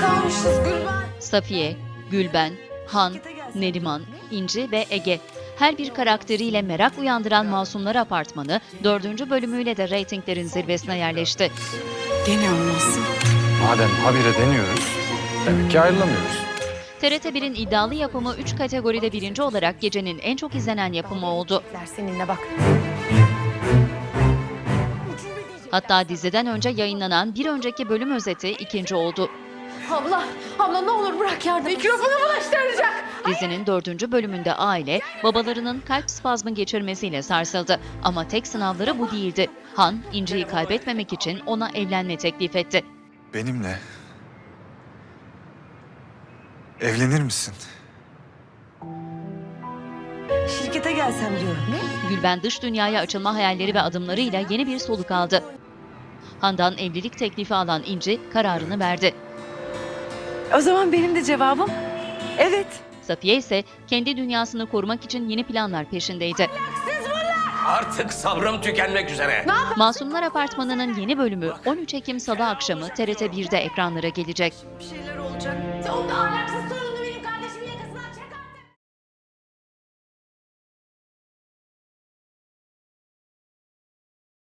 kalmışız Gülben. Safiye, Gülben, Han, Neriman, İnci ve Ege. Her bir karakteriyle merak uyandıran Masumlar Apartmanı 4. bölümüyle de reytinglerin zirvesine yerleşti. Gene olmazsın. Madem habire deniyoruz, demek ki ayrılamıyoruz. TRT1'in iddialı yapımı 3 kategoride birinci olarak gecenin en çok izlenen yapımı oldu. Seninle bak. Hatta diziden önce yayınlanan bir önceki bölüm özeti ikinci oldu. Abla, abla ne olur bırak yardım. Mikrofonu bulaştıracak. Dizinin dördüncü bölümünde aile babalarının kalp spazmı geçirmesiyle sarsıldı. Ama tek sınavları bu değildi. Han, İnci'yi kaybetmemek için ona evlenme teklif etti. Benimle evlenir misin? Şirkete gelsem diyorum. Ne? Gülben dış dünyaya açılma hayalleri ve adımlarıyla yeni bir soluk aldı. Han'dan evlilik teklifi alan İnci kararını verdi. O zaman benim de cevabım evet. Safiye ise kendi dünyasını korumak için yeni planlar peşindeydi. Artık sabrım tükenmek üzere. Masumlar Apartmanı'nın yeni bölümü 13 Ekim Salı akşamı TRT 1'de ekranlara gelecek. Bir şeyler olacak. Onda